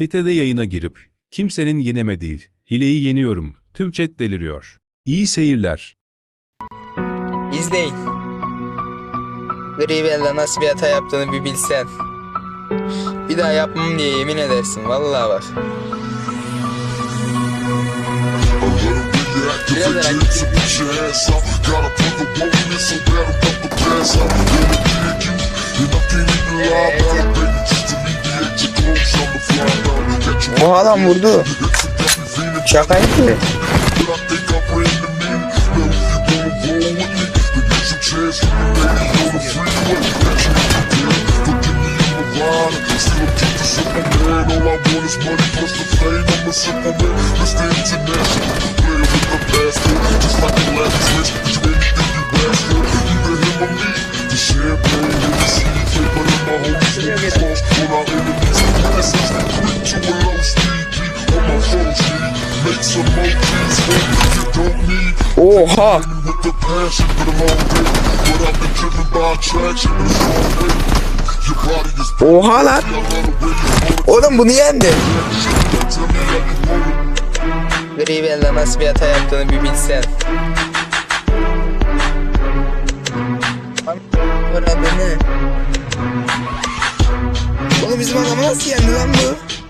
Sitede yayına girip, kimsenin yenemediği, hileyi yeniyorum, tüm chat deliriyor. İyi seyirler. İzleyin. Gribel'de nasıl bir hata yaptığını bir bilsen. Bir daha yapmam diye yemin edersin. Vallahi bak. Rakip Bu adam vurdu. Şaka yapıyor. Oha! Oha lan! Oğlum bunu yendi. Gribel'de nasıl bir hata yaptığını bir bilsen. Orada ne? Oğlum bizim adamı nasıl yendi lan bu?